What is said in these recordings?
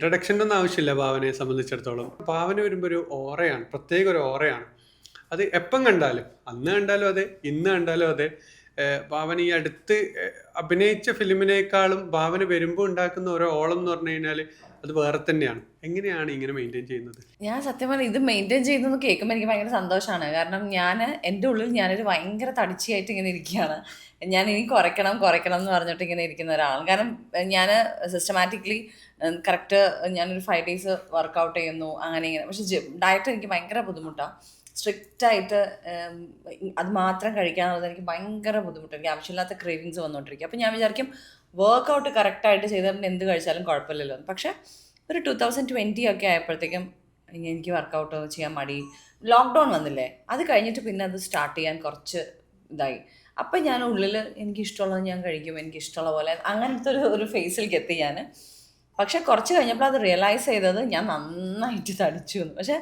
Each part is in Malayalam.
ഇൻട്രഡക്ഷന്റെ ഒന്നും ആവശ്യമില്ല ഭാവനയെ സംബന്ധിച്ചിടത്തോളം. പാവന വരുമ്പോൾ ഒരു ഓറയാണ് പ്രത്യേക ഒരു ഓറയാണ്. അത് എപ്പം കണ്ടാലും അന്ന് കണ്ടാലും അതെ ഇന്ന് കണ്ടാലും അതെ. പാവന ഈ അടുത്ത് അഭിനയിച്ച ഫിലിമിനേക്കാളും ഭാവന വരുമ്പോൾ ഉണ്ടാക്കുന്ന ഓരോ ഓളം എന്ന് പറഞ്ഞു കഴിഞ്ഞാൽ അത് വേറെ തന്നെയാണ്. എങ്ങനെയാണ് ഇങ്ങനെ മെയിന്റെയിൻ ചെയ്യുന്നത്? ഞാൻ സത്യം പറഞ്ഞാൽ ഇത് മെയിന്റെയിൻ ചെയ്യുന്നത് കേൾക്കുമ്പോൾ എനിക്ക് ഭയങ്കര സന്തോഷമാണ് കാരണം ഞാൻ എന്റെ ഉള്ളിൽ ഞാനൊരു ഭയങ്കര തടിച്ചയായിട്ട് ഇങ്ങനെ ഇരിക്കുകയാണ്. ഞാൻ ഇനി കുറയ്ക്കണം കുറയ്ക്കണം എന്ന് പറഞ്ഞിട്ട് ഇങ്ങനെ ഇരിക്കുന്ന ഒരാളാണ്. കാരണം ഞാൻ സിസ്റ്റമാറ്റിക്കലി കറക്റ്റ് ഞാനൊരു ഫൈവ് ഡേയ്സ് വർക്കൗട്ട് ചെയ്യുന്നു അങ്ങനെ ഇങ്ങനെ. പക്ഷേ ഡയറ്റ് എനിക്ക് ഭയങ്കര ബുദ്ധിമുട്ടാണ് സ്ട്രിക്റ്റ് ആയിട്ട് അത് മാത്രം കഴിക്കാന്നുള്ളത് എനിക്ക് ഭയങ്കര ബുദ്ധിമുട്ട്. എനിക്ക് ആവശ്യമില്ലാത്ത ക്രേവിങ്സ് വന്നുകൊണ്ടിരിക്കും അപ്പം ഞാൻ വിചാരിക്കും വർക്കൗട്ട് കറക്റ്റായിട്ട് ചെയ്താൽ പിന്നെ എന്ത് കഴിച്ചാലും കുഴപ്പമില്ലല്ലോ. പക്ഷേ ഒരു ടു തൗസൻഡ് ട്വന്റി ഒക്കെ ആയപ്പോഴത്തേക്കും എനിക്ക് വർക്കൗട്ട് ചെയ്യാൻ മടി. ലോക്ക്ഡൗൺ വന്നില്ലേ? അത് കഴിഞ്ഞിട്ട് പിന്നെ അത് സ്റ്റാർട്ട് ചെയ്യാൻ കുറച്ച് ഇതായി. അപ്പം ഞാൻ ഉള്ളിൽ എനിക്ക് ഇഷ്ടമുള്ളത് ഞാൻ കഴിക്കും എനിക്ക് ഇഷ്ടമുള്ള പോലെ. അങ്ങനത്തെ ഒരു ഒരു ഫേസിലേക്ക് എത്തി ഞാൻ പക്ഷെ കുറച്ച് കഴിഞ്ഞപ്പോൾ അത് റിയലൈസ് ചെയ്തത് ഞാൻ നന്നായിട്ട് തടിച്ചു എന്ന്. പക്ഷെ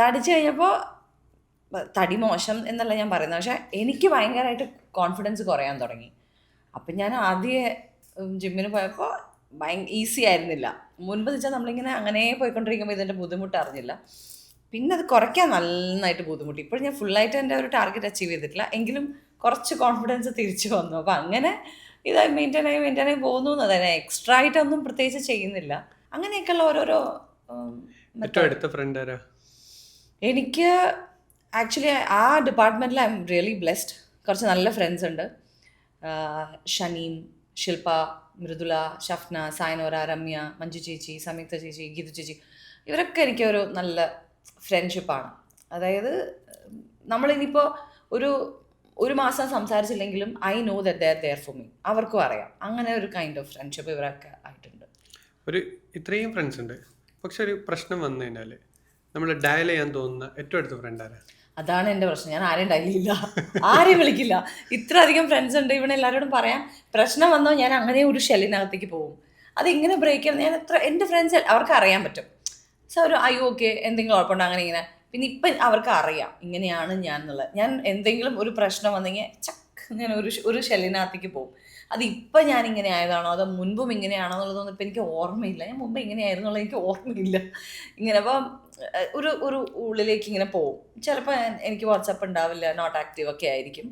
തടിച്ചു കഴിഞ്ഞപ്പോൾ തടി മോശം എന്നല്ല ഞാൻ പറയുന്നത്. പക്ഷെ എനിക്ക് ഭയങ്കരമായിട്ട് കോൺഫിഡൻസ് കുറയാൻ തുടങ്ങി. അപ്പം ഞാൻ ആദ്യം ജിമ്മിന് പോയപ്പോൾ ഭയ ഈസി ആയിരുന്നില്ല. മുൻപ് വെച്ചാൽ നമ്മളിങ്ങനെ അങ്ങനെ പോയിക്കൊണ്ടിരിക്കുമ്പോൾ ഇതിന്റെ ബുദ്ധിമുട്ട് അറിഞ്ഞില്ല. പിന്നെ അത് കുറയ്ക്കാൻ നന്നായിട്ട് ബുദ്ധിമുട്ടി. ഇപ്പോഴും ഞാൻ ഫുള്ളായിട്ട് എന്റെ ഒരു ടാർഗറ്റ് അച്ചീവ് ചെയ്തിട്ടില്ല. എങ്കിലും കുറച്ച് കോൺഫിഡൻസ് തിരിച്ചു വന്നു. അപ്പോൾ അങ്ങനെ ഇത് മെയിന്റെയിൻ ആയി മെയിന്റെയിൻ ആയി പോകുന്നു എന്നതന്നെ എക്സ്ട്രാ ആയിട്ടൊന്നും പ്രത്യേകിച്ച് ചെയ്യുന്നില്ല. അങ്ങനെയൊക്കെയുള്ള ഓരോരോ ഏറ്റവും അടുത്ത ഫ്രണ്ട് ആരാ? എനിക്ക് ആക്ച്വലി ആ ഡിപ്പാർട്ട്മെന്റിൽ ഐ എം റിയലി ബ്ലെസ്ഡ് കുറച്ച് നല്ല ഫ്രണ്ട്സ് ഉണ്ട്. ഷനീം ശില്പ മൃദുല ഷഫ്ന സായനോര രമ്യ മഞ്ജു ചേച്ചി സംയുക്ത ചേച്ചി ഗീതു ചേച്ചി. ഇവരൊക്കെ എനിക്കൊരു നല്ല ഫ്രണ്ട്ഷിപ്പാണ് അതായത് നമ്മളിനിപ്പോൾ ഒരു ഒരു മാസം സംസാരിച്ചില്ലെങ്കിലും I know that there there for me അവർക്കും അറിയാം. അങ്ങനെ ഒരു കൈൻഡ് ഓഫ് ഫ്രണ്ട്ഷിപ്പ് ഇവരൊക്കെ ആയിട്ടുണ്ട്. ഒരു ഇത്രയും ഫ്രണ്ട്സ് ഉണ്ട്. പക്ഷെ ഒരു പ്രശ്നം വന്നു കഴിഞ്ഞാൽ നമ്മൾ ഡയൽ ചെയ്യാൻ തോന്നുന്ന ഏറ്റവും അടുത്ത ഫ്രണ്ട് ആരാ? അതാണ് എന്റെ പ്രശ്നം. ഞാൻ ആരെയും ഡയലില്ല ആരെയും വിളിക്കില്ല. ഇത്ര അധികം ഫ്രണ്ട്സ് ഉണ്ട്. ഇവിടെ എല്ലാവരോടും പറയാം. പ്രശ്നം വന്നോ ഞാൻ അങ്ങനെ ഒരു ഷെല്ലിനകത്തേക്ക് പോകും. അത് എങ്ങനെ ബ്രേക്ക് ചെയ്യണം. ഞാൻ എത്ര എന്റെ ഫ്രണ്ട്സ് അവർക്ക് അറിയാൻ പറ്റും. സോ ഒരു അയ്യോ ഓക്കെ എന്തെങ്കിലും കുഴപ്പമുണ്ടോ? അങ്ങനെ ഇങ്ങനെ. പിന്നെ ഇപ്പം അവർക്ക് അറിയാം ഇങ്ങനെയാണ് ഞാൻ എന്നുള്ളത് ഞാൻ എന്തെങ്കിലും ഒരു പ്രശ്നം വന്നെങ്കിൽ ചക്ക് ഞാൻ ഒരു ഒരു ഷെല്ലിനകത്തേക്ക് പോകും. അത് ഇപ്പം ഞാൻ ഇങ്ങനെ ആയതാണോ? അതോ മുൻപും ഇങ്ങനെയാണോ എന്നുള്ളതൊന്നും ഇപ്പം എനിക്ക് ഓർമ്മയില്ല. ഞാൻ മുമ്പ് എങ്ങനെയായിരുന്നു എന്നുള്ളത് എനിക്ക് ഓർമ്മയില്ല. ഇങ്ങനെ അപ്പം ഒരു ഒരു ഉള്ളിലേക്ക് ഇങ്ങനെ പോകും. ചിലപ്പോൾ എനിക്ക് വാട്സപ്പ് ഉണ്ടാവില്ല നോട്ട് ആക്റ്റീവ് ഒക്കെ ആയിരിക്കും.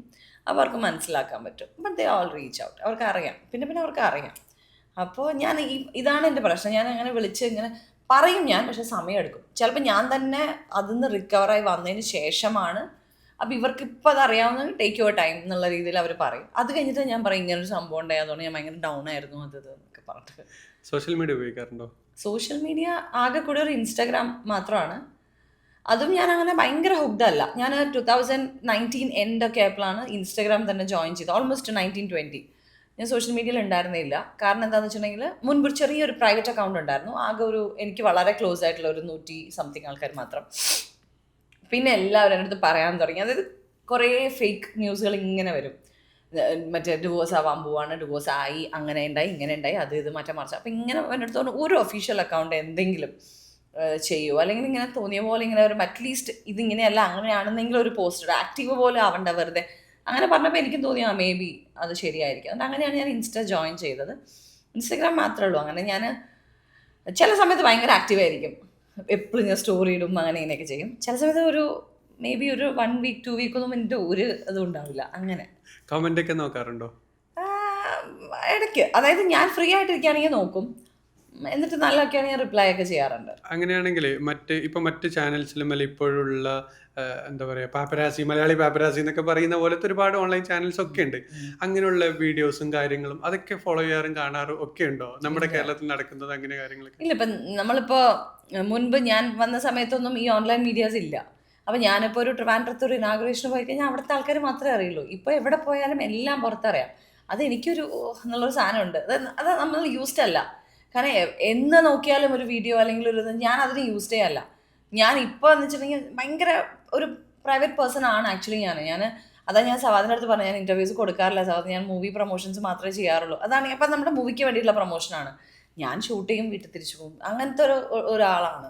അപ്പോൾ അവർക്ക് മനസ്സിലാക്കാൻ പറ്റും. But they all reach out അവർക്ക് അറിയാം പിന്നെ പിന്നെ അവർക്ക് അറിയാം അപ്പോൾ ഞാൻ ഈ ഇതാണ് എന്റെ പ്രശ്നം. ഞാൻ അങ്ങനെ വിളിച്ച് ഇങ്ങനെ പറയും ഞാൻ പക്ഷെ സമയമെടുക്കും. ചിലപ്പോൾ ഞാൻ തന്നെ അതിൽ നിന്ന് റിക്കവറായി വന്നതിന് ശേഷമാണ്. അപ്പം ഇവർക്ക് ഇപ്പോൾ അതറിയാവുന്ന ടേക്ക് യുവർ ടൈം എന്നുള്ള രീതിയിൽ അവർ പറയും. അത് കഴിഞ്ഞിട്ട് ഞാൻ പറയും ഇങ്ങനെ ഒരു സംഭവം ഉണ്ടായതുകൊണ്ട് ഞാൻ ഭയങ്കര ഡൗൺ ആയിരുന്നു അത് എന്നൊക്കെ പറഞ്ഞിട്ട്. സോഷ്യൽ മീഡിയ ഉപയോഗിക്കാറുണ്ടോ? സോഷ്യൽ മീഡിയ ആകെ കൂടെ ഒരു ഇൻസ്റ്റാഗ്രാം മാത്രമാണ്. അതും ഞാൻ അങ്ങനെ ഭയങ്കര ഹുഗ്ഡല്ല ഞാൻ ടു തൗസൻഡ് നയന്റീൻ എൻഡ് ഒക്കെ ആയപ്പോഴാണ് ഇൻസ്റ്റാഗ്രാം തന്നെ ജോയിൻ ചെയ്തത്. ഓൾമോസ്റ്റ് നയന്റീൻ ട്വന്റി ഞാൻ സോഷ്യൽ മീഡിയയിൽ ഉണ്ടായിരുന്നില്ല കാരണം എന്താണെന്ന് വെച്ചിട്ടുണ്ടെങ്കിൽ മുൻപ് ഒരു ചെറിയൊരു പ്രൈവറ്റ് അക്കൗണ്ട് ഉണ്ടായിരുന്നു. ആകെ ഒരു എനിക്ക് വളരെ ക്ലോസ് ആയിട്ടുള്ള ഒരു നൂറ്റി സംതിങ് ആൾക്കാർ മാത്രം. പിന്നെ എല്ലാവരും എന്റെ അടുത്ത് പറയാൻ തുടങ്ങി. അതായത് കുറേ ഫേക്ക് ന്യൂസുകൾ ഇങ്ങനെ വരും. മറ്റേ ഡിവോഴ്സ് ആവാൻ പോവാണ് ഡിവോഴ്സ് ആയി അങ്ങനെ ഉണ്ടായി ഇങ്ങനെ ഉണ്ടായി അത് ഇത് മറ്റേ മറിച്ച്. അപ്പം ഇങ്ങനെ എന്റെ അടുത്ത് പറഞ്ഞു ഒരു ഒഫീഷ്യൽ അക്കൗണ്ട് എന്തെങ്കിലും ചെയ്യുമോ അല്ലെങ്കിൽ ഇങ്ങനെ തോന്നിയ പോലെ ഇങ്ങനെ ഒരു അറ്റ്ലീസ്റ്റ് ഇതിങ്ങനെയല്ല അങ്ങനെയാണെന്നെങ്കിലും ഒരു പോസ്റ്റ് ആക്റ്റീവ് പോലെ ആവണ്ട വെറുതെ. അങ്ങനെ പറഞ്ഞപ്പോൾ എനിക്കും തോന്നി ആ മേ ബി അത് ശരിയായിരിക്കും. അതുകൊണ്ട് അങ്ങനെയാണ് ഞാൻ ഇൻസ്റ്റ ജോയിൻ ചെയ്തത്. ഇൻസ്റ്റഗ്രാം മാത്രമേ ഉള്ളൂ. അങ്ങനെ ഞാൻ ചില സമയത്ത് ഭയങ്കര ആക്റ്റീവ് ആയിരിക്കും. എപ്പോഴും ഞാൻ സ്റ്റോറി ഇടും അങ്ങനെ ഇങ്ങനെയൊക്കെ ചെയ്യും. ചില സമയത്ത് ഒരു മേ ബി ഒരു വൺ വീക്ക് ടു വീക്ക് ഒന്നും എന്റെ ഒരു ഇതും ഉണ്ടാവില്ല. അങ്ങനെ. കമന്റ് ഒക്കെ നോക്കാറുണ്ടോ? ഇടയ്ക്ക്. അതായത് ഞാൻ ഫ്രീ ആയിട്ടിരിക്കുകയാണെങ്കിൽ നോക്കും. എന്നിട്ട് നല്ലതൊക്കെയാണ് ആണെങ്കിൽ റിപ്ലൈ ഒക്കെ ചെയ്യാറുണ്ട്. അങ്ങനെയാണെങ്കിൽ മറ്റ് ഇപ്പൊ മറ്റ് ചാനൽസിലും അല്ല ഇപ്പോഴുള്ള എന്താ പറയുക പാപ്പരാസി മലയാളി പാപ്പരാസി എന്നൊക്കെ പറയുന്ന പോലത്തെ ഒരുപാട് ഓൺലൈൻ ചാനൽസ് ഒക്കെ ഉണ്ട്. അങ്ങനെയുള്ള വീഡിയോസും കാര്യങ്ങളും അതൊക്കെ ഫോളോ ചെയ്യാറും കാണാറും ഒക്കെ ഉണ്ടോ? നമ്മുടെ കേരളത്തിൽ നടക്കുന്നത് അങ്ങനെ കാര്യങ്ങളൊക്കെ? ഇല്ല ഇപ്പം നമ്മളിപ്പോൾ മുൻപ് ഞാൻ വന്ന സമയത്തൊന്നും ഈ ഓൺലൈൻ മീഡിയാസ് ഇല്ല. അപ്പം ഞാനിപ്പോൾ ഒരു ട്രിവാൻഡ്രത്ത് ഒരു ഇനാഗുറേഷന് പോയി കഴിഞ്ഞാൽ അവിടുത്തെ ആൾക്കാർ മാത്രമേ അറിയുള്ളൂ. ഇപ്പോൾ എവിടെ പോയാലും എല്ലാം പുറത്തറിയാം. അത് എനിക്കൊരു എന്നുള്ളൊരു സാധനമുണ്ട്. അത് അത് നമ്മൾ യൂസ്ഡ് അല്ല. കാരണം എന്ന് നോക്കിയാലും ഒരു വീഡിയോ അല്ലെങ്കിൽ ഒരു ഞാൻ അതിന് യൂസ്ഡേ അല്ല ഞാൻ ഇപ്പോൾ എന്ന് വെച്ചിട്ടുണ്ടെങ്കിൽ ഭയങ്കര ഒരു പ്രൈവറ്റ് പേഴ്സൺ ആണ് ആക്ച്വലി ഞാൻ ഞാൻ അതാ ഞാൻ സവാദിന്റെ അടുത്ത് പറഞ്ഞു ഞാൻ ഇന്റർവ്യൂസ് കൊടുക്കാറില്ല സവാദ്. ഞാൻ മൂവി പ്രൊമോഷൻസ് മാത്രമേ ചെയ്യാറുള്ളൂ. അതാണ് അപ്പം നമ്മുടെ മൂവിക്ക് വേണ്ടിയിട്ടുള്ള പ്രൊമോഷനാണ് ഞാൻ ഷൂട്ട് ചെയ്യും വീട്ടിൽ തിരിച്ചു പോകും. അങ്ങനത്തെ ഒരു ഒരാളാണ്.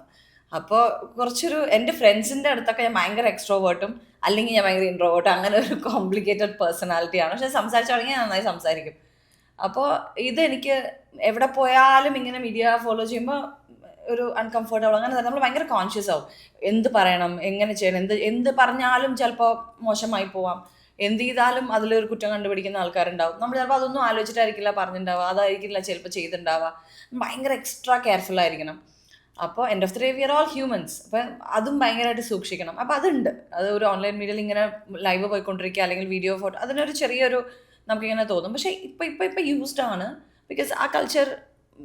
അപ്പോൾ കുറച്ചൊരു എന്റെ ഫ്രണ്ട്സിന്റെ അടുത്തൊക്കെ ഞാൻ ഭയങ്കര എക്സ്ട്രോവേർട്ടും അല്ലെങ്കിൽ ഞാൻ ഭയങ്കര ഇൻട്രോവേർട്ടും അങ്ങനെ ഒരു കോംപ്ലിക്കേറ്റഡ് പേഴ്സണാലിറ്റിയാണ് പക്ഷെ സംസാരിച്ചു തുടങ്ങി ഞാൻ നന്നായി സംസാരിക്കും. അപ്പോൾ ഇതെനിക്ക് എവിടെ പോയാലും ഇങ്ങനെ മീഡിയ ഫോളോ ചെയ്യുമ്പോൾ ഒരു അൺകംഫർട്ടബിൾ അങ്ങനെ നമ്മൾ ഭയങ്കര കോൺഷ്യസ് ആവും. എന്ത് പറയണം? എങ്ങനെ ചെയ്യണം? എന്ത് എന്ത് പറഞ്ഞാലും ചിലപ്പോൾ മോശമായി പോവാം. എന്ത് ചെയ്താലും അതിലൊരു കുറ്റം കണ്ടുപിടിക്കുന്ന ആൾക്കാരുണ്ടാവും. നമ്മൾ ചിലപ്പോൾ അതൊന്നും ആലോചിച്ചിട്ടായിരിക്കില്ല പറഞ്ഞിട്ടുണ്ടാവുക അതായിരിക്കില്ല ചിലപ്പോൾ ചെയ്തിട്ടുണ്ടാവുക ഭയങ്കര എക്സ്ട്രാ കെയർഫുൾ ആയിരിക്കണം. അപ്പോൾ end of the day we are all humans അപ്പം അതും ഭയങ്കരമായിട്ട് സൂക്ഷിക്കണം. അപ്പോൾ അതുണ്ട്. അത് ഒരു ഓൺലൈൻ മീഡിയയിൽ ഇങ്ങനെ ലൈവ് പോയിക്കൊണ്ടിരിക്കുക അല്ലെങ്കിൽ വീഡിയോ ഫോട്ടോ അതിനൊരു ചെറിയൊരു നമുക്കിങ്ങനെ തോന്നും. പക്ഷേ ഇപ്പം ഇപ്പം ഇപ്പം യൂസ്ഡ് ആണ്. ബിക്കോസ് ആ കൾച്ചർ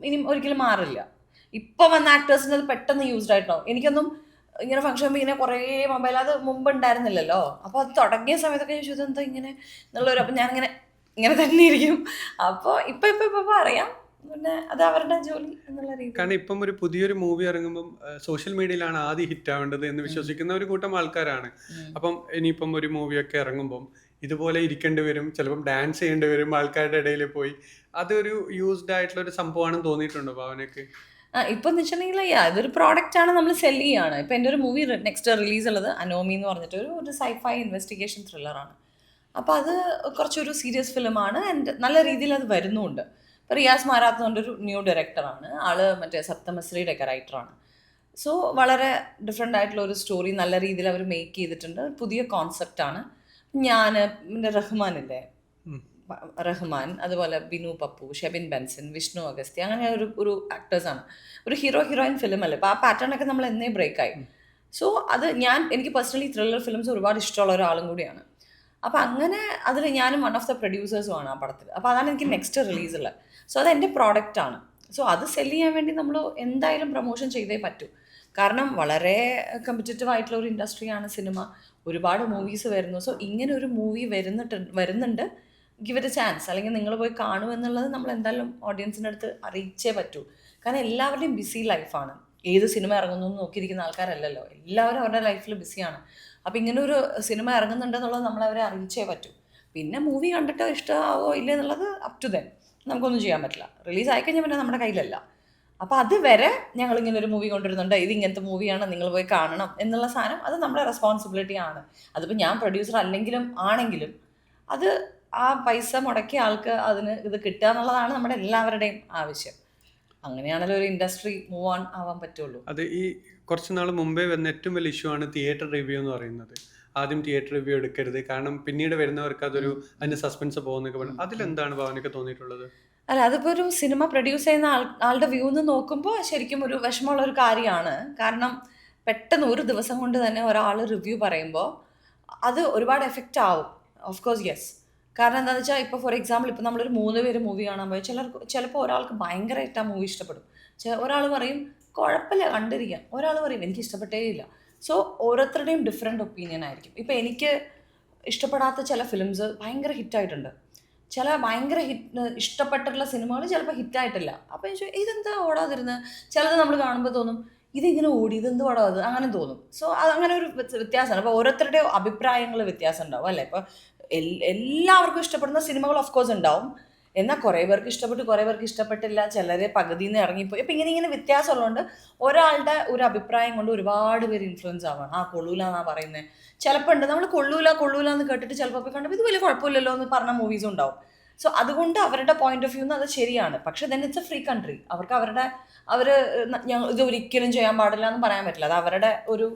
ഇനി ഒരിക്കലും മാറില്ല. ഇപ്പം വന്ന ആക്ടേഴ്സിന് അത് പെട്ടെന്ന് യൂസ്ഡ് ആയിട്ടോ എനിക്കൊന്നും ഇങ്ങനെ ഫംഗ്ഷൻ ഇങ്ങനെ കുറേ മൊബൈൽ അത് മുമ്പ് ഉണ്ടായിരുന്നില്ലല്ലോ. അപ്പോൾ അത് തുടങ്ങിയ സമയത്തൊക്കെ ചോദിച്ചു ഇതെന്താ ഇങ്ങനെ? എന്നുള്ളൊരു അപ്പം ഞാനിങ്ങനെ ഇങ്ങനെ തന്നെ ഇരിക്കും. അപ്പോൾ ഇപ്പം ഇപ്പം ഇപ്പം അറിയാം. പിന്നെ അത് അവരുടെ ജോലി എന്നുള്ള രീതി. കാരണം ഇപ്പം ഒരു പുതിയൊരു മൂവി ഇറങ്ങുമ്പം സോഷ്യൽ മീഡിയയിലാണ് ആദ്യം ഹിറ്റ് ആവേണ്ടത് എന്ന് വിശ്വസിക്കുന്ന ഒരു കൂട്ടം ആൾക്കാരാണ്. അപ്പം ഇനിയിപ്പം ഒരു മൂവിയൊക്കെ ഇറങ്ങുമ്പം ഇതുപോലെ ഇരിക്കേണ്ടി വരും. ചിലപ്പം ഡാൻസ് ചെയ്യേണ്ടി വരും ആൾക്കാരുടെ ഇടയിൽ പോയി. അതൊരു യൂസ്ഡ് ആയിട്ടുള്ള ഒരു സംഭവമാണെന്ന് തോന്നിയിട്ടുണ്ടോ ഭാവനക്ക് ആ ഇപ്പം എന്ന് വെച്ചിട്ടുണ്ടെങ്കിൽ യാ ഇതൊരു പ്രോഡക്റ്റ് ആണ് നമ്മൾ സെല്ല് ചെയ്യാണ്. ഇപ്പം എന്റെ ഒരു മൂവി നെക്സ്റ്റ് റിലീസ് ഉള്ളത് അനോമി എന്ന് പറഞ്ഞിട്ട് ഒരു ഒരു സൈഫൈ ഇൻവെസ്റ്റിഗേഷൻ ത്രില്ലറാണ് അപ്പോൾ അത് കുറച്ചൊരു സീരിയസ് ഫിലിമാണ് ആൻഡ് നല്ല രീതിയിൽ അത് വരുന്നുമുണ്ട് ഇപ്പോൾ റിയാസ് മാരാത്ത് ഒരു ന്യൂ ഡയറക്ടറാണ് ആൾ മറ്റേ സപ്തമശ്രീയുടെ ഒക്കെ റൈറ്ററാണ് സോ വളരെ ഡിഫറെന്റ് ആയിട്ടുള്ള ഒരു സ്റ്റോറി നല്ല രീതിയിൽ അവർ മേക്ക് ചെയ്തിട്ടുണ്ട്. പുതിയ കോൺസെപ്റ്റാണ് ഞാൻ എന്റെ റഹ്മാനില്ലേ. റഹ്മാൻ അതുപോലെ ബിനു പപ്പു ഷെബിൻ ബെൻസൺ വിഷ്ണു അഗസ്തി അങ്ങനെ ഒരു ഒരു ആക്ടേഴ്സാണ് ഒരു ഹീറോ ഹീറോയിൻ ഫിലിം അല്ലേ? അപ്പോൾ ആ പാറ്റേൺ ഒക്കെ നമ്മൾ എന്നേ ബ്രേക്കായി സോ അത് ഞാൻ എനിക്ക് പേഴ്സണലി ത്രില്ലർ ഫിലിംസ് ഒരുപാട് ഇഷ്ടമുള്ള ഒരാളും കൂടിയാണ്. അപ്പോൾ അങ്ങനെ അതിൽ ഞാനും വൺ ഓഫ് ദ പ്രൊഡ്യൂസേഴ്സും ആണ് ആ പടത്തിൽ. അപ്പോൾ അതാണ് എനിക്ക് നെക്സ്റ്റ് റിലീസ് ഉള്ളത്. സോ അത് എന്റെ പ്രോഡക്റ്റാണ് സോ അത് സെൽ ചെയ്യാൻ വേണ്ടി നമ്മൾ എന്തായാലും പ്രൊമോഷൻ ചെയ്തേ പറ്റൂ. കാരണം വളരെ കമ്പറ്റീറ്റീവ് ആയിട്ടുള്ള ഒരു ഇൻഡസ്ട്രിയാണ് സിനിമ. ഒരുപാട് മൂവീസ് വരുന്നു. സോ ഇങ്ങനെ ഒരു മൂവി വരുന്നിട്ട് വരുന്നുണ്ട്. ഗിവ് ഇറ്റ് എ ചാൻസ് അല്ലെങ്കിൽ നിങ്ങൾ പോയി കാണൂ എന്നുള്ളത് നമ്മൾ എന്തായാലും ഓഡിയൻസിന്റെ അടുത്ത് അറിയിച്ചേ പറ്റൂ. കാരണം എല്ലാവരുടെയും ബിസി ലൈഫാണ് ഏത് സിനിമ ഇറങ്ങുന്നു എന്ന് നോക്കിയിരിക്കുന്ന ആൾക്കാരല്ലല്ലോ. എല്ലാവരും അവരുടെ ലൈഫിൽ ബിസിയാണ് അപ്പോൾ ഇങ്ങനെ ഒരു സിനിമ ഇറങ്ങുന്നുണ്ടെന്നുള്ളത് നമ്മൾ അവരെ അറിയിച്ചേ പറ്റൂ. പിന്നെ മൂവി കണ്ടിട്ടോ ഇഷ്ടമാവോ ഇല്ല എന്നുള്ളത് അപ് ടു ദെൻ നമുക്കൊന്നും ചെയ്യാൻ പറ്റില്ല. റിലീസ് ആയിക്കഴിഞ്ഞാൽ പിന്നെ നമ്മുടെ കയ്യിലല്ല. അപ്പോൾ അതുവരെ ഞങ്ങൾ ഇങ്ങനെ ഒരു മൂവി കൊണ്ടുവരുന്നുണ്ട്. ഇത് ഇങ്ങനത്തെ മൂവിയാണ് നിങ്ങൾ പോയി കാണണം എന്നുള്ള സാധനം അത് നമ്മുടെ റെസ്പോൺസിബിലിറ്റി ആണ്. അതിപ്പോൾ ഞാൻ പ്രൊഡ്യൂസർ അല്ലെങ്കിലും ആണെങ്കിലും അത് ആ പൈസ മുടക്കിയ ആൾക്ക് അതിന് ഇത് കിട്ടുക എന്നുള്ളതാണ് നമ്മുടെ എല്ലാവരുടെയും ആവശ്യം. അങ്ങനെയാണല്ലോ ഒരു ഇൻഡസ്ട്രി മൂവ് ഓൺ ആവാൻ പറ്റുള്ളൂ. അത് ഈ കുറച്ച് നാൾ മുമ്പേ വന്ന ഏറ്റവും വലിയ ഇഷ്യൂ ആണ് തിയേറ്റർ റിവ്യൂ എന്ന് പറയുന്നത്. ആദ്യം തിയേറ്റർ റിവ്യൂ എടുക്കരുത്. കാരണം പിന്നീട് വരുന്നവർക്ക് അതൊരു അതിന് സസ്പെൻസ് പോകുന്നൊക്കെ പറഞ്ഞു. അതിലെന്താണ് ഭാവനയ്ക്ക് തോന്നിയിട്ടുള്ളത്? അല്ല അതിപ്പോൾ ഒരു സിനിമ പ്രൊഡ്യൂസ് ചെയ്യുന്ന ആൾ ആളുടെ വ്യൂ നിന്ന് നോക്കുമ്പോൾ ശരിക്കും ഒരു വിഷമമുള്ള ഒരു കാര്യമാണ്. കാരണം പെട്ടെന്ന് ഒരു ദിവസം കൊണ്ട് തന്നെ ഒരാൾ റിവ്യൂ പറയുമ്പോൾ അത് ഒരുപാട് എഫക്റ്റ് ആവും. ഓഫ് കോഴ്സ് യെസ് കാരണം എന്താണെന്ന് വെച്ചാൽ ഇപ്പോൾ ഫോർ എക്സാമ്പിൾ ഇപ്പോൾ നമ്മളൊരു മൂന്ന് പേര് മൂവി കാണാൻ പോയി ചിലർക്ക് ചിലപ്പോൾ ഒരാൾക്ക് ഭയങ്കരമായിട്ട് ആ മൂവി ഇഷ്ടപ്പെടും. ഒരാൾ പറയും കുഴപ്പമില്ല കണ്ടിരിക്കാം. ഒരാൾ പറയും എനിക്ക് ഇഷ്ടപ്പെട്ടേ ഇല്ല. സോ ഓരോരുത്തരുടെയും ഡിഫറെന്റ് ഒപ്പീനിയൻ ആയിരിക്കും. ഇപ്പോൾ എനിക്ക് ഇഷ്ടപ്പെടാത്ത ചില ഫിലിംസ് ഭയങ്കര ഹിറ്റായിട്ടുണ്ട് ചില ഭയങ്കര ഹിറ്റ് ഇഷ്ടപ്പെട്ടിട്ടുള്ള സിനിമകൾ ചിലപ്പോൾ ഹിറ്റായിട്ടില്ല അപ്പോൾ ചോദിച്ചു ഇതെന്താ ഓടാതിരുന്നത് ചിലത് നമ്മൾ കാണുമ്പോൾ തോന്നും ഇതിങ്ങനെ ഓടി ഇതെന്ത് ഓടാതെ അങ്ങനെ തോന്നും. സോ അത് അങ്ങനെ ഒരു വ്യത്യ- വ്യത്യാസമാണ്. അപ്പോൾ ഓരോരുത്തരുടെ അഭിപ്രായങ്ങൾ വ്യത്യാസം ഉണ്ടാവും അല്ലേ? ഇപ്പോൾ എല്ലാവർക്കും ഇഷ്ടപ്പെടുന്ന സിനിമകൾ ഓഫ് കോഴ്സ് ഉണ്ടാവും. എന്നാൽ കുറേ പേർക്ക് ഇഷ്ടപ്പെട്ടു കുറേ പേർക്ക് ഇഷ്ടപ്പെട്ടില്ല. ചിലർ പകുതിയിൽ നിന്ന് ഇറങ്ങിപ്പോയി. അപ്പം ഇങ്ങനെ ഇങ്ങനെ വ്യത്യാസമുള്ളതുകൊണ്ട് ഒരാളുടെ ഒരു അഭിപ്രായം കൊണ്ട് ഒരുപാട് പേര് ഇൻഫ്ലുവൻസ് ആവാണ്. ആ കൊള്ളൂല എന്നാ പറയുന്നത് ചിലപ്പോൾ ഉണ്ട്. നമ്മൾ കൊള്ളൂല കൊള്ളൂല എന്ന് കേട്ടിട്ട് ചിലപ്പോൾ പോയി കണ്ടപ്പോൾ ഇത് വലിയ കുഴപ്പമില്ലല്ലോ എന്ന് പറഞ്ഞ മൂവീസും ഉണ്ടാവും. സോ അതുകൊണ്ട് അവരുടെ പോയിന്റ് ഓഫ് വ്യൂ അത് ശരിയാണ്. പക്ഷെ then it's a free country അവർക്ക് അവരുടെ അവർ ഇത് ഒരിക്കലും ചെയ്യാൻ പാടില്ല എന്ന് പറയാൻ പറ്റില്ല. അത് അവരുടെ ഒരു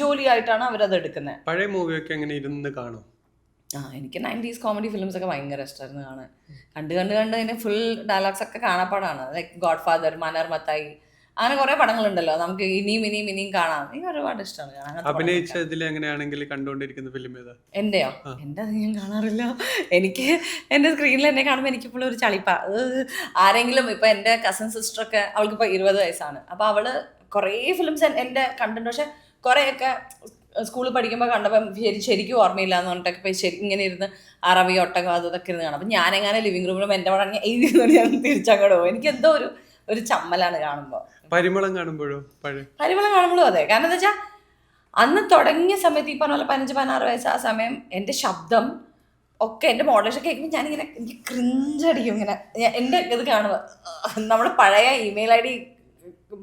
ജോലിയായിട്ടാണ് അവരത് എടുക്കുന്നത് പഴയ മൂവിയൊക്കെ എങ്ങനെ ഇരുന്ന് കാണും? ആ എനിക്ക് നയന്റീസ് കോമഡി ഫിലിംസ് ഒക്കെ ഭയങ്കര ഇഷ്ടമായിരുന്നു കാണാൻ. കണ്ട് കണ്ട് കണ്ട് അതിന്റെ ഫുൾ ഡയലോഗ്സ് ഒക്കെ കാണാപ്പാടാണ്. Like God father Mannar Mathai അങ്ങനെ കുറെ പടങ്ങളുണ്ടല്ലോ. നമുക്ക് ഇനിയും ഇനിയും ഇനിയും കാണാം. എനിക്ക് ഒരുപാട് ഇഷ്ടമാണ് കാണാൻ. അങ്ങനത്തെ അഭിനയിച്ച പടങ്ങളൊക്കെ. ഇതിൽ എങ്ങനെയാണെങ്കിൽ കണ്ടുകൊണ്ടിരിക്കുന്ന ഫിലിം ഏതാ? എന്റെയോ? എന്റെ അത് ഞാൻ കാണാറില്ല. എനിക്ക് എന്റെ സ്ക്രീനിൽ എന്നെ കാണുമ്പോൾ എനിക്കിപ്പോഴും ഒരു ചളിപ്പ. ആരെങ്കിലും ഇപ്പൊ എന്റെ കസിൻ അവൾക്ക് ഇപ്പൊ ഇരുപത് വയസ്സാണ്. അപ്പൊ അവൾ കുറേ ഫിലിംസ് എന്റെ കണ്ടിട്ടുണ്ട്. പക്ഷെ കുറേയൊക്കെ സ്കൂളിൽ പഠിക്കുമ്പോൾ കണ്ടപ്പം ശരി ശരിക്കും ഓർമ്മയില്ല എന്ന് പറഞ്ഞിട്ടൊക്കെ പോയി ശരി ഇങ്ങനെ ഇരുന്ന് അറബി ഒട്ടകം അത് ഇതൊക്കെ ഇരുന്ന് കാണാം. അപ്പം ഞാനെങ്ങനെ ലിവിംഗ് റൂമിലും എന്റെ പടം എഴുതി ഞാൻ തിരിച്ചങ്ങോട്ട് പോകും. എനിക്ക് എന്തോ ഒരു ഒരു ചമ്മലാണ് കാണുമ്പോൾ പരിമളം കാണുമ്പോഴോ? പരിമളം കാണുമ്പോഴും അതെ. കാരണം എന്താ വെച്ചാൽ അന്ന് തുടങ്ങിയ സമയത്ത് ഈ പറഞ്ഞ പോലെ പതിനഞ്ച് പതിനാറ് വയസ്സ് ആ സമയം എന്റെ ശബ്ദം ഒക്കെ എന്റെ മോഡലേഷൻ കേൾക്കുമ്പോൾ ഞാനിങ്ങനെ എനിക്ക് ക്രിഞ്ചടിക്കും ഇങ്ങനെ. എന്റെ ഇത് കാണുമ്പോൾ നമ്മുടെ പഴയ ഇമെയിൽ ഐ ഡി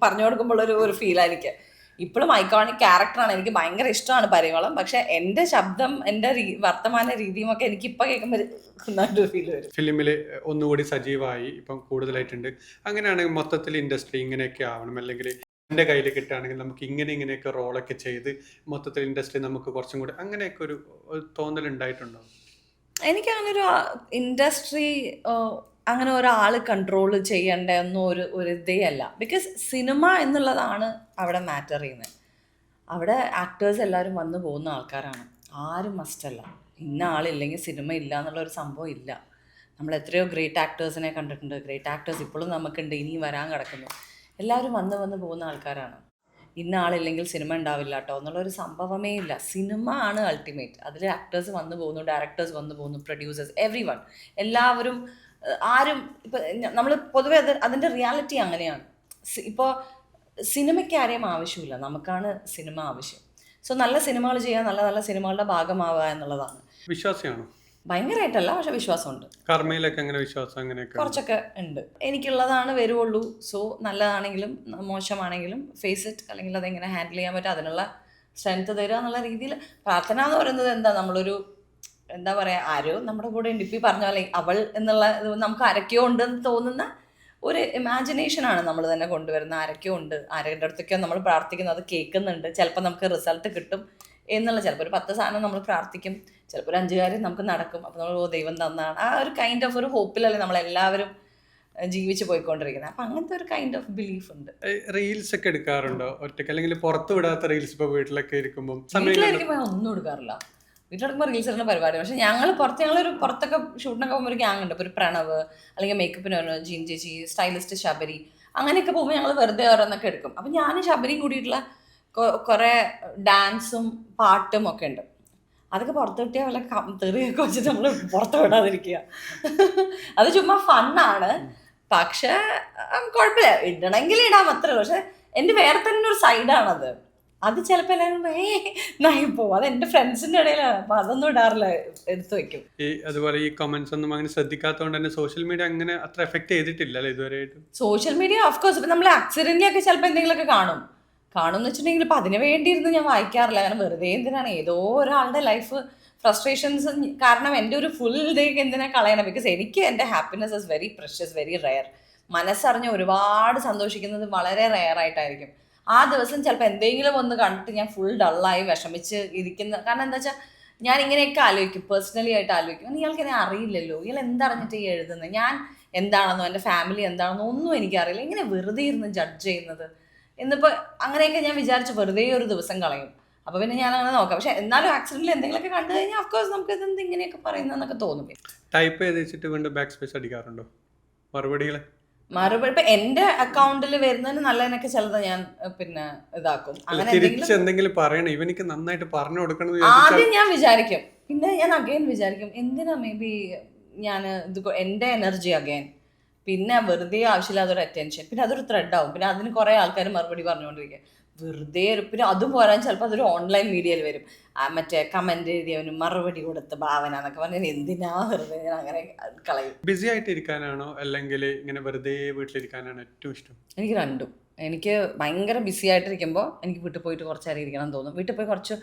പറഞ്ഞു കൊടുക്കുമ്പോൾ ഒരു ഒരു ഫീലായിരിക്കും ഇപ്പോഴും ഐക്കോണിക് ക്യാരക്ടറാണ് എനിക്ക് ഭയങ്കര ഇഷ്ടമാണ് പരിമളം. പക്ഷെ എന്റെ ശബ്ദം എന്റെ വർത്തമാന രീതിയും ഒക്കെ എനിക്ക് ഇപ്പം കേൾക്കുമ്പോൾ നല്ലൊരു ഫീൽ വരും. ഫിലിമിൽ ഒന്നുകൂടി സജീവമായി ഇപ്പം കൂടുതലായിട്ടുണ്ട്. അങ്ങനെയാണെങ്കിൽ മൊത്തത്തിൽ ഇൻഡസ്ട്രി ഇങ്ങനെയൊക്കെ ആവണം. അല്ലെങ്കിൽ എന്റെ കയ്യിൽ കിട്ടുകയാണെങ്കിൽ നമുക്ക് ഇങ്ങനെ ഇങ്ങനെയൊക്കെ റോളൊക്കെ ചെയ്ത് മൊത്തത്തിൽ ഇൻഡസ്ട്രി നമുക്ക് കുറച്ചും കൂടി അങ്ങനെയൊക്കെ ഒരു തോന്നൽ ഉണ്ടായിട്ടുണ്ടോ എനിക്ക് അങ്ങനെ ഇൻഡസ്ട്രി അങ്ങനെ ഒരാൾ കൺട്രോൾ ചെയ്യേണ്ട ഒന്നും ഒരു ഒരു ഇതേ അല്ല. ബിക്കോസ് സിനിമ എന്നുള്ളതാണ് അവിടെ മാറ്റർ ചെയ്യുന്നത്. അവിടെ ആക്ടേഴ്സ് എല്ലാവരും വന്നു പോകുന്ന ആൾക്കാരാണ്. ആരും മസ്റ്റല്ല ഇന്ന ആളില്ലെങ്കിൽ സിനിമ ഇല്ല എന്നുള്ളൊരു സംഭവം ഇല്ല. നമ്മൾ എത്രയോ ഗ്രേറ്റ് ആക്ടേഴ്സിനെ കണ്ടിട്ടുണ്ട്. ഗ്രേറ്റ് ആക്ടേഴ്സ് ഇപ്പോഴും നമുക്കുണ്ട്. ഇനിയും വരാൻ കിടക്കുന്നു. എല്ലാവരും വന്ന് വന്ന് പോകുന്ന ആൾക്കാരാണ്. ഇന്ന ആളില്ലെങ്കിൽ സിനിമ ഉണ്ടാവില്ല കേട്ടോ എന്നുള്ളൊരു സംഭവമേ ഇല്ല. സിനിമ ആണ് അൾട്ടിമേറ്റ് അതിൽ ആക്ടേഴ്സ് വന്നു പോകുന്നു ഡയറക്ടേഴ്സ് വന്നു പോകുന്നു പ്രൊഡ്യൂസേഴ്സ് എവ്രി വൺ എല്ലാവരും ആരും ഇപ്പം നമ്മൾ പൊതുവെ അത് അതിന്റെ റിയാലിറ്റി അങ്ങനെയാണ്. ഇപ്പോൾ സിനിമയ്ക്ക് ആരെയും ആവശ്യമില്ല. നമുക്കാണ് സിനിമ ആവശ്യം. സോ നല്ല സിനിമകൾ ചെയ്യുക നല്ല നല്ല സിനിമകളുടെ ഭാഗമാവുക എന്നുള്ളതാണ്. വിശ്വാസിയാണോ? ഭയങ്കരമായിട്ടല്ല പക്ഷെ വിശ്വാസമുണ്ട്. കർമ്മയിലൊക്കെ അങ്ങനെ വിശ്വാസം അങ്ങനെയൊക്കെ കുറച്ചൊക്കെ ഉണ്ട്. എനിക്കുള്ളതാണ് വരുവുള്ളൂ. സോ നല്ലതാണെങ്കിലും മോശമാണെങ്കിലും ഫേസ് ഇറ്റ് അല്ലെങ്കിൽ അതെങ്ങനെ ഹാൻഡിൽ ചെയ്യാൻ പറ്റും അതിനുള്ള സ്ട്രെങ്ത് തരിക എന്നുള്ള രീതിയിൽ പ്രാർത്ഥന എന്ന് പറയുന്നത് എന്താ? നമ്മളൊരു എന്താ പറയുക ആരോ നമ്മുടെ കൂടെ ഉണ്ട്. ഇപ്പം പറഞ്ഞ പോലെ അവൾ എന്നുള്ള നമുക്ക് ആരൊക്കെയോ ഉണ്ടെന്ന് തോന്നുന്ന ഒരു ഇമാജിനേഷൻ ആണ് നമ്മൾ തന്നെ കൊണ്ടുവരുന്ന. ആരൊക്കെയോ ഉണ്ട്. ആരുടെ അടുത്തൊക്കെയോ നമ്മൾ പ്രാർത്ഥിക്കുന്നു. അത് കേൾക്കുന്നുണ്ട്. ചിലപ്പോൾ നമുക്ക് റിസൾട്ട് കിട്ടും എന്നുള്ള ചിലപ്പോൾ ഒരു പത്ത് സാധനം നമ്മൾ പ്രാർത്ഥിക്കും. ചിലപ്പോൾ ഒരു അഞ്ച് കാര്യം നമുക്ക് നടക്കും. അപ്പോൾ നമ്മൾ ഓ ദൈവം തന്നാണ്. ആ ഒരു കൈൻഡ് ഓഫ് ഒരു ഹോപ്പിലല്ലേ നമ്മളെല്ലാവരും എല്ലാവരും ജീവിച്ച് പോയിക്കൊണ്ടിരിക്കുന്നത്. അപ്പം അങ്ങനത്തെ ഒരു കൈൻഡ് ഓഫ് ബിലീഫ് ഉണ്ട്. റീൽസ് ഒക്കെ എടുക്കാറുണ്ടോ? ഒറ്റയ്ക്ക് അല്ലെങ്കിൽ പുറത്ത് വിടാത്ത റീൽസ് ഇപ്പൊ വീട്ടിലൊക്കെ ഇരിക്കുമ്പോൾ സമയം വീട്ടിലായിരിക്കുമ്പോൾ ഒന്നും എടുക്കാറില്ല. വീട്ടിലെടുക്കുമ്പോൾ റീൽസ് ഇടുന്ന പരിപാടി. പക്ഷെ ഞങ്ങൾ പുറത്ത് ഞങ്ങളൊരു പുറത്തൊക്കെ ഷൂട്ടിനൊക്കെ പോകുമ്പോൾ ഒരു ഗ്യാങ് ഉണ്ട്. ഒരു പ്രണവ് അല്ലെങ്കിൽ മേക്കപ്പിന് ഒരു ജീൻ ചേച്ചി സ്റ്റൈലിസ്റ്റ് ശബരി അങ്ങനെയൊക്കെ പോകുമ്പോൾ ഞങ്ങൾ വെറുതെ ഓരോന്നൊക്കെ എടുക്കും. അപ്പം ഞാൻ ശബരിയും കൂടിയിട്ടുള്ള കുറേ ഡാൻസും പാട്ടും ഒക്കെ ഉണ്ട്. അതൊക്കെ പുറത്ത് കിട്ടിയാൽ വല്ല തെറിയൊക്കെ വെച്ചിട്ട് നമ്മൾ പുറത്ത് വിടാതിരിക്കുക. അത് ചുമ്മാ ഫണ്ണാണ് പക്ഷെ കുഴപ്പമില്ല. ഇടണമെങ്കിൽ ഇടാൻ മാത്രമേ ഉള്ളൂ. പക്ഷെ എന്റെ വേറെ തന്നെ ഒരു സൈഡാണത് അത് ചിലപ്പോൾ എല്ലാവരും ഏ നായി പോവും അത് എന്റെ ഫ്രണ്ട്സിന്റെ ഇടയിലാണ് അപ്പം അതൊന്നും ഇടാറില്ല എടുത്തു വെക്കും. ഈ അതുപോലെ ഈ കമന്റ്സ് ഒന്നും അങ്ങനെ ശ്രദ്ധിക്കാത്തതുകൊണ്ട് തന്നെ സോഷ്യൽ മീഡിയ അങ്ങനെ അത്ര എഫക്ട് ചെയ്തിട്ടില്ല അല്ലേ ഇതുവരെ സോഷ്യൽ മീഡിയ ഓഫ് കോഴ്സ് ഇപ്പം നമ്മൾ ആക്സിഡന്റിലൊക്കെ ചിലപ്പോൾ എന്തെങ്കിലുമൊക്കെ കാണും. കാണും എന്ന് വെച്ചിട്ടുണ്ടെങ്കിൽ ഇപ്പം അതിന് വേണ്ടിയിരുന്ന് ഞാൻ വായിക്കാറില്ല. കാരണം വെറുതെ എന്തിനാണ്? ഏതോ ഒരാളുടെ ലൈഫ് ഫ്രസ്ട്രേഷൻസ് കാരണം എന്റെ ഒരു ഫുൾ ഇതേക്ക് എന്തിനാ കളയണം? ബിക്കോസ് എനിക്ക് എന്റെ happiness is very precious very rare മനസ്സറിഞ്ഞ് ഒരുപാട് സന്തോഷിക്കുന്നത് വളരെ റെയർ ആയിട്ടായിരിക്കും. ആ ദിവസം ചിലപ്പോൾ എന്തെങ്കിലും ഒന്ന് കണ്ടിട്ട് ഞാൻ ഫുൾ ഡള്ളായി വിഷമിച്ച് ഇരിക്കുന്ന. കാരണം എന്താ വെച്ചാൽ ഞാൻ ഇങ്ങനെയൊക്കെ ആലോചിക്കും. പേഴ്സണലി ആയിട്ട് ആലോചിക്കും. "കാരണം ഇയാൾക്ക് എന്നെ അറിയില്ലല്ലോ. ഇയാൾ എന്തറിഞ്ഞിട്ട് ഈ എഴുതുന്നത് ഞാൻ എന്താണെന്നോ? എന്റെ ഫാമിലി എന്താണെന്നോ? ഒന്നും എനിക്കറിയില്ല. ഇങ്ങനെ വെറുതെ ഇരുന്ന് ജഡ്ജ് ചെയ്യുന്നത്. എന്നിപ്പോൾ അങ്ങനെയൊക്കെ ഞാൻ വിചാരിച്ച് വെറുതെ ഒരു ദിവസം കളയും. അപ്പോൾ പിന്നെ ഞാൻ അങ്ങനെ നോക്കാം. പക്ഷെ എന്നാലും ആക്സിഡന്റിൽ എന്തെങ്കിലുമൊക്കെ കണ്ടു കഴിഞ്ഞാൽ അഫ്കോഴ്സ് നമുക്ക് ഇതെന്ത് ഇങ്ങനെയൊക്കെ പറയുന്നതെന്നൊക്കെ തോന്നും. ടൈപ്പ് ചെയ്ത് വെച്ചിട്ട് വീണ്ടും ബാക്ക് സ്പേസ് അടിക്കാറുണ്ടോ? മറുപടികൾ മറുപടി ഇപ്പൊ എന്റെ അക്കൗണ്ടിൽ വരുന്നതിന് നല്ലതിനൊക്കെ ചിലത് ഞാൻ പിന്നെ ഇതാക്കും. അങ്ങനെ തിരിച്ച് എന്തെങ്കിലും പറയണം. ഇവനിക്ക് നന്നായിട്ട് പറഞ്ഞു കൊടുക്കണം ആദ്യം ഞാൻ വിചാരിക്കും. പിന്നെ ഞാൻ അഗൈൻ വിചാരിക്കും എന്തിനാ മേ ബി ഞാൻ ഇത് എന്റെ എനർജി അഗൈൻ പിന്നെ വെറുതെ ആവശ്യമില്ലാത്ത ഒരു അറ്റൻഷൻ പിന്നെ അതൊരു ത്രെഡ് ആവും. പിന്നെ അതിന് കുറേ ആൾക്കാർ മറുപടി പറഞ്ഞുകൊണ്ടിരിക്കുക വെറുതെ ഒരു- പിന്നെ അതും പോരാൻ ചിലപ്പോൾ അതൊരു ഓൺലൈൻ മീഡിയയിൽ വരും. മറ്റേ കമന്റ് എഴുതിയവന് മറുപടി കൊടുത്ത ഭാവന എന്നൊക്കെ പറഞ്ഞാൽ എന്തിനാ വെറുതെ ഞാൻ അങ്ങനെ കളയും? ബിസി ആയിട്ട് ഇരിക്കാനാണോ അല്ലെങ്കിൽ ഇങ്ങനെ വെറുതെ വീട്ടിലിരിക്കാനാണോ ഏറ്റവും ഇഷ്ടം? എനിക്ക് രണ്ടും. എനിക്ക് ഭയങ്കര ബിസി ആയിട്ടിരിക്കുമ്പോൾ എനിക്ക് വീട്ടിൽ പോയിട്ട് കുറച്ച് നേരം ഇരിക്കണം തോന്നും. വീട്ടിൽ പോയി കുറച്ച്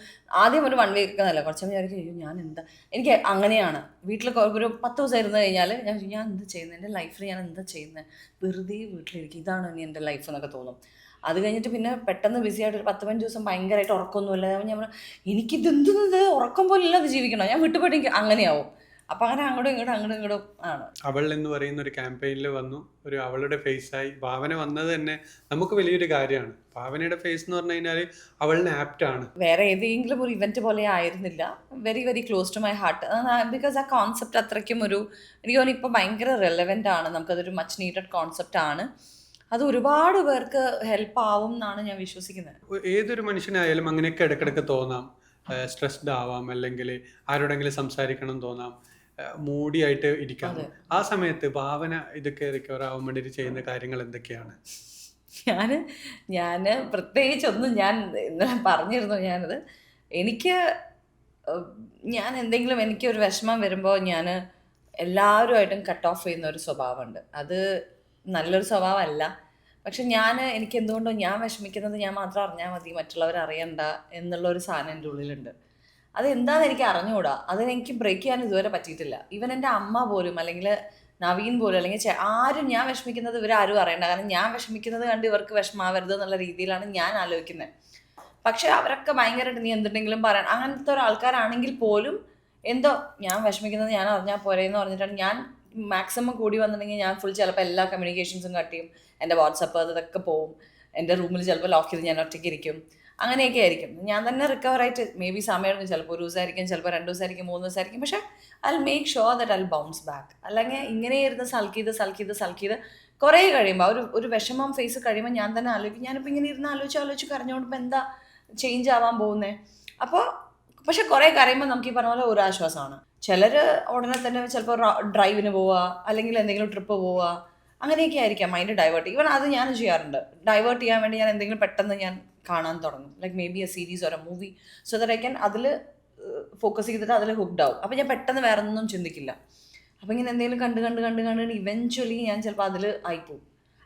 ആദ്യം ഒരു വൺ വീക്ക് നല്ല കുറച്ച് വിചാരിക്കും അയ്യോ ഞാൻ എന്താ? എനിക്ക് അങ്ങനെയാണ്. വീട്ടിൽ ഒരു പത്ത് ദിവസം ഇരുന്ന് കഴിഞ്ഞാൽ ഞാൻ ഞാൻ എന്താ ചെയ്യുന്നത് എന്റെ ലൈഫിൽ ഞാൻ എന്താ ചെയ്യുന്നത് വെറുതെ വീട്ടിലിരിക്കും. ഇതാണ് ഇനി എന്റെ ലൈഫ് എന്നൊക്കെ തോന്നും. അത് കഴിഞ്ഞിട്ട് പിന്നെ പെട്ടെന്ന് ബിസി ആയിട്ട് ഒരു പത്ത് പതിനഞ്ച് ദിവസം ഭയങ്കരമായിട്ട് ഉറക്കമൊന്നുമില്ല ഞാൻ പറഞ്ഞു, എനിക്കിതെന്ത് ഉറക്കം പോലും ഇല്ലാതെ ജീവിക്കണം? ഞാൻ വീട്ടിൽ പോയിട്ട് എനിക്ക് അങ്ങനെയാവും. അപ്പം അങ്ങനെ അങ്ങോട്ടും ഇങ്ങോട്ടും അങ്ങോട്ടും ഇങ്ങോട്ടും ആണ്. അവൾ എന്ന് പറയുന്ന ഒരു ക്യാമ്പയിനിൽ വന്നു. ഒരു അവളുടെ ഫേസ് ആയി. ഭാവന വന്നത് തന്നെ നമുക്ക് വലിയൊരു കാര്യമാണ്. ഭാവനയുടെ ഫേസ് എന്ന് പറഞ്ഞു കഴിഞ്ഞാൽ അവളിന് ആപ്റ്റ് ആണ്. വേറെ ഏതെങ്കിലും ഒരു ഇവന്റ് പോലെ ആയിരുന്നില്ല. Very very close to my heart because ആ കോൺസെപ്റ്റ് അത്രയ്ക്കും ഒരു എനിക്ക് തോന്നുന്നു ഇപ്പോൾ ഭയങ്കര റെലവെന്റ് ആണ്. നമുക്കതൊരു മച്ച് നീഡഡ് കോൺസെപ്റ്റ് ആണ്. അത് ഒരുപാട് പേർക്ക് ഹെൽപ്പ് ആവും എന്നാണ് ഞാൻ വിശ്വസിക്കുന്നത്. ഏതൊരു മനുഷ്യനായാലും അങ്ങനെയൊക്കെ ഇടയ്ക്കിടയ്ക്ക് തോന്നാം. സ്ട്രെസ്ഡ് ആവാം. അല്ലെങ്കിൽ ആരോടെങ്കിലും സംസാരിക്കണം തോന്നാം. മൂടിയായിട്ട് ഇരിക്കാം ആ സമയത്ത് ഭാവന ഇതൊക്കെ റിക്കവർ ആവാൻ ചെയ്യുന്ന കാര്യങ്ങൾ എന്തൊക്കെയാണ്? ഞാൻ ഞാൻ പ്രത്യേകിച്ചൊന്നും ഞാൻ ഇന്നലെ പറഞ്ഞിരുന്നു ഞാനത്. എനിക്ക് ഞാൻ എന്തെങ്കിലും എനിക്ക് ഒരു വിഷമം വരുമ്പോൾ ഞാൻ എല്ലാവരുമായിട്ടും കട്ട് ഓഫ് ചെയ്യുന്ന ഒരു സ്വഭാവമുണ്ട്. അത് നല്ലൊരു സ്വഭാവമല്ല. പക്ഷെ ഞാൻ എനിക്ക് എന്തുകൊണ്ടോ ഞാൻ വിഷമിക്കുന്നത് ഞാൻ മാത്രം അറിഞ്ഞാൽ മതി മറ്റുള്ളവർ അറിയണ്ട എന്നുള്ള ഒരു സാധനം എന്റെ ഉള്ളിലുണ്ട്. അത് എന്താണെന്ന് എനിക്ക് അറിഞ്ഞുകൂടാ അതെനിക്ക് ബ്രേക്ക് ചെയ്യാൻ ഇതുവരെ പറ്റിയിട്ടില്ല. ഈവൻ എന്റെ അമ്മ പോലും അല്ലെങ്കിൽ നവീൻ പോലും അല്ലെങ്കിൽ ആരും ഞാൻ വിഷമിക്കുന്നത് ഇവരാരും അറിയണ്ട. കാരണം ഞാൻ വിഷമിക്കുന്നത് കണ്ട് ഇവർക്ക് വിഷമാവരുത് എന്നുള്ള രീതിയിലാണ് ഞാൻ ആലോചിക്കുന്നത് പക്ഷെ അവരൊക്കെ ഭയങ്കരമായിട്ട് നീ എന്തുണ്ടെങ്കിലും പറയാൻ അങ്ങനത്തെ ഒരു ആൾക്കാരാണെങ്കിൽ പോലും എന്തോ ഞാൻ വിഷമിക്കുന്നത് ഞാൻ അറിഞ്ഞാൽ പോരെ എന്ന് പറഞ്ഞിട്ടാണ് ഞാൻ മാക്സിമം കൂടി വന്നിട്ടുണ്ടെങ്കിൽ ഞാൻ ഫുൾ ചിലപ്പോൾ എല്ലാ കമ്മ്യൂണിക്കേഷൻസും കട്ട് ചെയ്യും. എന്റെ വാട്സപ്പ് അതൊക്കെ പോവും. എന്റെ റൂമിൽ ചിലപ്പോൾ ലോക്ക് ചെയ്ത് ഞാൻ ഒറ്റയ്ക്ക് ഇരിക്കും അങ്ങനെയൊക്കെ ആയിരിക്കും. ഞാൻ തന്നെ റിക്കവർ ആയിട്ട് മേ ബി സമയമെടുക്കും ചിലപ്പോൾ ഒരു ദിവസമായിരിക്കും ചിലപ്പോൾ രണ്ട് ദിവസമായിരിക്കും മൂന്ന് ദിവസമായിരിക്കും പക്ഷേ I make sure that I bounce back അല്ലെങ്കിൽ ഇങ്ങനെ ഇരുന്ന് സൽക്കീത് സൽക്കീത് സൽക്ക് ചെയ്ത് സൽക്ക് ചെയ്ത് കുറേ കഴിയുമ്പോൾ ഒരു ഒരു വിഷമം ഫേസ് കഴിയുമ്പോൾ ഞാൻ തന്നെ ആലോചിക്കും. ഞാനിപ്പോൾ ഇങ്ങനെ ഇരുന്ന് ആലോചിച്ച് ആലോചിച്ച് കരഞ്ഞുകൊണ്ടിപ്പോൾ എന്താ ചേഞ്ച് ആവാൻ പോകുന്നത് അപ്പോൾ പക്ഷെ കുറേ കരയുമ്പോൾ നമുക്ക് ഈ പറഞ്ഞ പോലെ ഒരു ആശ്വാസമാണ്. ചിലർ ഉടനെ തന്നെ ചിലപ്പോൾ ഡ്രൈവിന് പോവുക അല്ലെങ്കിൽ എന്തെങ്കിലും ട്രിപ്പ് പോവുക അങ്ങനെയൊക്കെ ആയിരിക്കാം. മൈൻഡ് ഡൈവേർട്ട് ഈവൻ അത് ഞാൻ ചെയ്യാറുണ്ട്. ഡൈവേർട്ട് ചെയ്യാൻ വേണ്ടി ഞാൻ എന്തെങ്കിലും പെട്ടെന്ന് ഞാൻ കാണാൻ തുടങ്ങും. Like maybe a series or a movie so that I can അതിൽ ഫോക്കസ് ചെയ്തിട്ട് അതിൽ ഹുക്ഡ് ആവും. അപ്പോൾ ഞാൻ പെട്ടെന്ന് വേറെ ഒന്നും ചിന്തിക്കില്ല. അപ്പോൾ ഇങ്ങനെ എന്തെങ്കിലും കണ്ട് കണ്ട് കണ്ട് കണ്ട് ഇവൻച്വലി ഞാൻ ചിലപ്പോൾ അതിൽ ആയിപ്പോവും.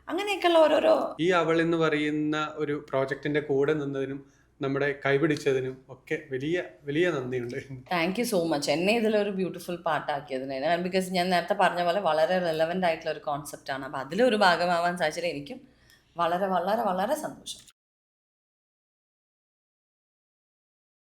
അങ്ങനെയൊക്കെയുള്ള ഓരോരോ ഈ അവൾ എന്ന് പറയുന്ന ഒരു പ്രോജക്റ്റിന്റെ കൂടെ നിന്നതിനും നമ്മുടെ കൈപിടിച്ചതിനും ഒക്കെ വലിയ വലിയ നന്ദിയുണ്ട്. താങ്ക് യു സോ മച്ച് എന്നെ ഇതിലൊരു ബ്യൂട്ടിഫുൾ പാട്ടാക്കിയതിന് ബിക്കോസ് ഞാൻ നേരത്തെ പറഞ്ഞ പോലെ വളരെ റെലവന്റ് ആയിട്ടുള്ള ഒരു കോൺസെപ്റ്റാണ് അപ്പോൾ അതിലൊരു ഭാഗമാവാൻ സാധിച്ചാൽ എനിക്കും വളരെ വളരെ വളരെ സന്തോഷം.